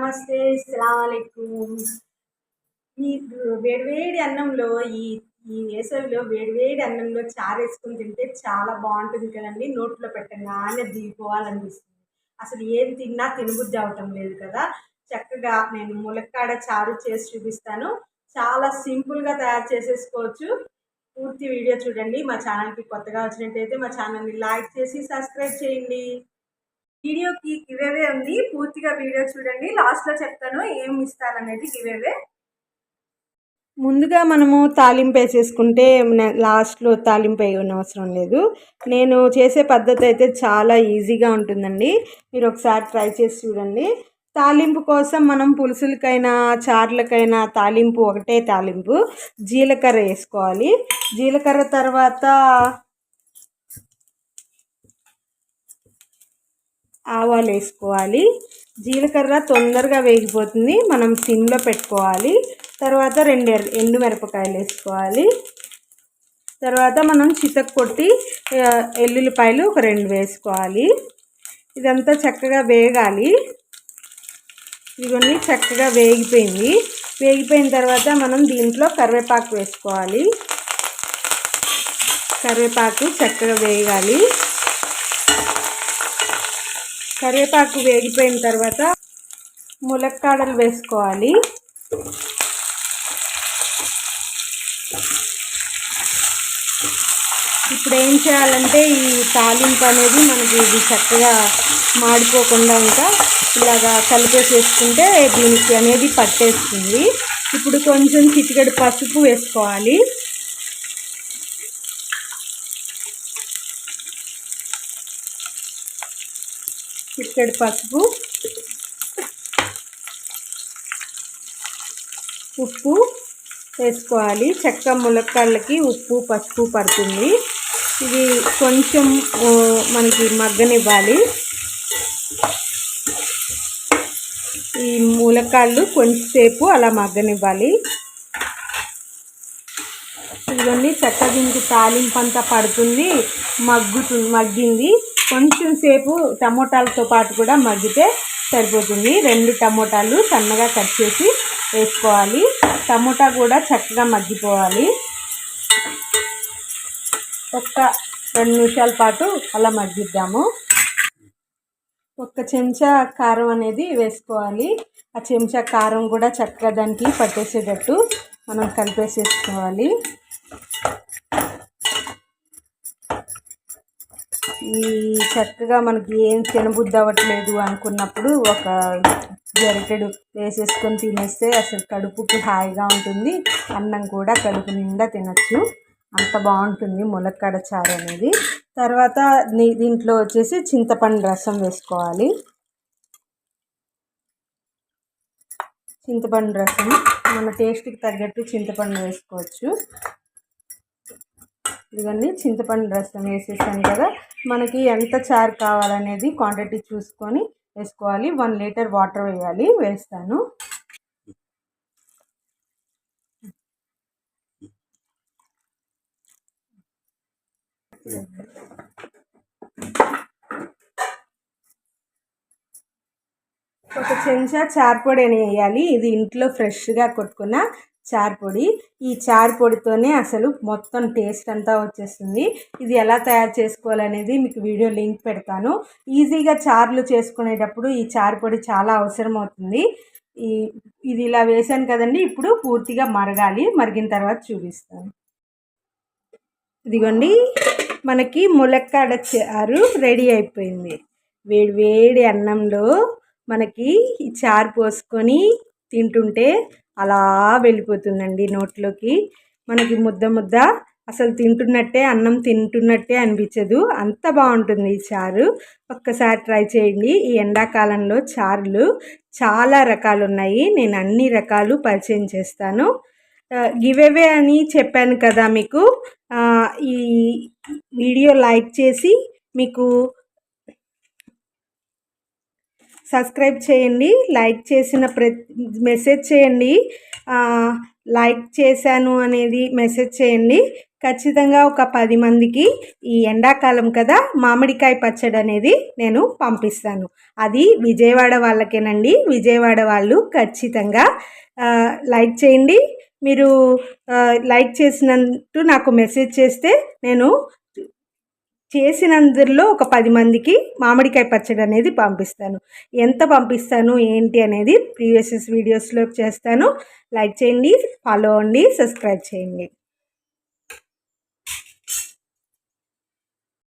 నమస్తే అస్సలామలైకుం ఈ వేడివేడి అన్నంలో ఈ ఈ వేసవిలో వేడివేడి అన్నంలో చారేసుకుని తింటే చాలా బాగుంటుంది కదండి. నోట్లో పెట్టగానే దిగిపోవాలనిపిస్తుంది. అసలు ఏం తిన్నా తినబుద్ధి అవటం లేదు కదా. చక్కగా నేను ములక్కాడ చారు చేసి చూపిస్తాను. చాలా సింపుల్గా తయారు చేసేసుకోవచ్చు. పూర్తి వీడియో చూడండి. మా ఛానల్కి కొత్తగా వచ్చినట్టయితే మా ఛానల్ని లైక్ చేసి సబ్స్క్రైబ్ చేయండి. వీడియోకి గివేవే ఉంది. పూర్తిగా వీడియో చూడండి. లాస్ట్లో చెప్తాను ఏం ఇస్తాననేది గివేవే ముందుగా మనము తాలింపు వేసేసుకుంటే లాస్ట్లో తాలింపు వేయని అవసరం లేదు. నేను చేసే పద్ధతి అయితే చాలా ఈజీగా ఉంటుందండి. మీరు ఒకసారి ట్రై చేసి చూడండి. తాలింపు కోసం మనం పులుసులకైనా చార్లకైనా తాలింపు ఒకటే తాలింపు. జీలకర్ర వేసుకోవాలి. జీలకర్ర తర్వాత ఆవాలు వేసుకోవాలి. జీలకర్ర తొందరగా వేగిపోతుంది. మనం సిమ్లో పెట్టుకోవాలి. తర్వాత రెండు ఎండు మిరపకాయలు వేసుకోవాలి. తర్వాత మనం చితక్ కొట్టి ఎల్లుల్లిపాయలు ఒక రెండు వేసుకోవాలి. ఇదంతా చక్కగా వేగాలి. ఇవన్నీ చక్కగా వేగిపోయింది. వేగిపోయిన తర్వాత మనం దీంట్లో కరివేపాకు వేసుకోవాలి. కరివేపాకు చక్కగా వేగాలి. కరివేపాకు వేగిపోయిన తర్వాత ములక్కాడలు వేసుకోవాలి. ఇప్పుడు ఏం చేయాలంటే ఈ తాలింపు అనేది మనకి ఇది చక్కగా మాడిపోకుండా ఇంకా ఇలాగా కలిపేసేసుకుంటే దీనికి అనేది పట్టేస్తుంది. ఇప్పుడు కొంచెం చిటికెడు పసుపు వేసుకోవాలి. చిక్కడి పసుపు ఉప్పు వేసుకోవాలి. చెక్క ములక్కాళ్ళకి ఉప్పు పసుపు పడుతుంది. ఇది కొంచెం మనకి మగ్గనివ్వాలి. ఈ ములక్కాళ్ళు కొంచెంసేపు అలా మగ్గనివ్వాలి. ఇవన్నీ చెక్క దీనికి తాలింపు అంతా పడుతుంది మగ్గుతుంది మగ్గింది. కొంచెం సేపు టమోటాలతో పాటు కూడా మగ్గితే సరిపోతుంది. రెండు టమోటాలు సన్నగా కట్ చేసి వేసుకోవాలి. టమోటా కూడా చక్కగా మగ్గిపోవాలి. ఒక్క రెండు నిమిషాల పాటు అలా మగ్గిద్దాము. ఒక చెంచా కారం అనేది వేసుకోవాలి. ఆ చెంచా కారం కూడా చక్కగా దానికి పట్టేసేటట్టు మనం కలిపేసేసుకోవాలి. ఈ చక్కగా మనకి ఏం తినబుద్ధి అవ్వట్లేదు అనుకున్నప్పుడు ఒక గరిటెడు వేసేసుకొని తినేస్తే అసలు కడుపుకి హాయిగా ఉంటుంది. అన్నం కూడా కడుపు నిండా తినచ్చు. అంత బాగుంటుంది ములక్కాడ చారు అనేది. తర్వాత దీంట్లో వచ్చేసి చింతపండు రసం వేసుకోవాలి. చింతపండు రసం మన టేస్ట్కి తగ్గట్టు చింతపండు వేసుకోవచ్చు. ఇవన్నీ చింతపండు రసం వేసేసాను కదా. మనకి ఎంత చారు కావాలనేది క్వాంటిటీ చూసుకొని వేసుకోవాలి. వన్ లీటర్ వాటర్ వేయాలి. వేస్తాను. ఒక చెంచా చార్పొడి అని వేయాలి. ఇది ఇంట్లో ఫ్రెష్గా కొట్టుకున్న చార్పొడి ఈ చార్పొడితోనే అసలు మొత్తం టేస్ట్ అంతా వచ్చేస్తుంది. ఇది ఎలా తయారు చేసుకోవాలనేది మీకు వీడియో లింక్ పెడతాను. ఈజీగా చార్లు చేసుకునేటప్పుడు ఈ చార్పొడి చాలా అవసరం అవుతుంది ఈ ఇది ఇలా వేసాను కదండి ఇప్పుడు పూర్తిగా మరగాలి. మరిగిన తర్వాత చూపిస్తాను. ఇదిగోండి మనకి ములక్కాడ చారు రెడీ అయిపోయింది. వేడి వేడి అన్నంలో మనకి ఈ చారు పోసుకొని తింటుంటే అలా వెళ్ళిపోతుందండి నోట్లోకి. మనకి ముద్ద ముద్ద అసలు తింటున్నట్టే అన్నం తింటున్నట్టే అనిపించదు. అంత బాగుంటుంది ఈ చారు. ఒక్కసారి ట్రై చేయండి. ఈ ఎండాకాలంలో చారులు చాలా రకాలు ఉన్నాయి నేను అన్ని రకాలు పరిచయం చేస్తాను. గివేవే అని చెప్పాను కదా మీకు. ఈ వీడియో లైక్ చేసి మీకు సబ్స్క్రైబ్ చేయండి లైక్ చేసిన ప్రతి మెసేజ్ చేయండి లైక్ చేశాను అనేది మెసేజ్ చేయండి. ఖచ్చితంగా ఒక పది మందికి ఈ ఎండాకాలం కదా మామిడికాయ పచ్చడి అనేది నేను పంపిస్తాను. అది విజయవాడ వాళ్ళకేనండి. విజయవాడ వాళ్ళు ఖచ్చితంగా లైక్ చేయండి. మీరు లైక్ చేసినట్టు నాకు మెసేజ్ చేస్తే నేను చేసినందులో ఒక పది మందికి మామిడికాయ పచ్చడి అనేది పంపిస్తాను. ఎంత పంపిస్తాను ఏంటి అనేది ప్రీవియస్ వీడియోస్లో చేస్తాను. లైక్ చేయండి ఫాలో అవ్వండి సబ్స్క్రైబ్ చేయండి.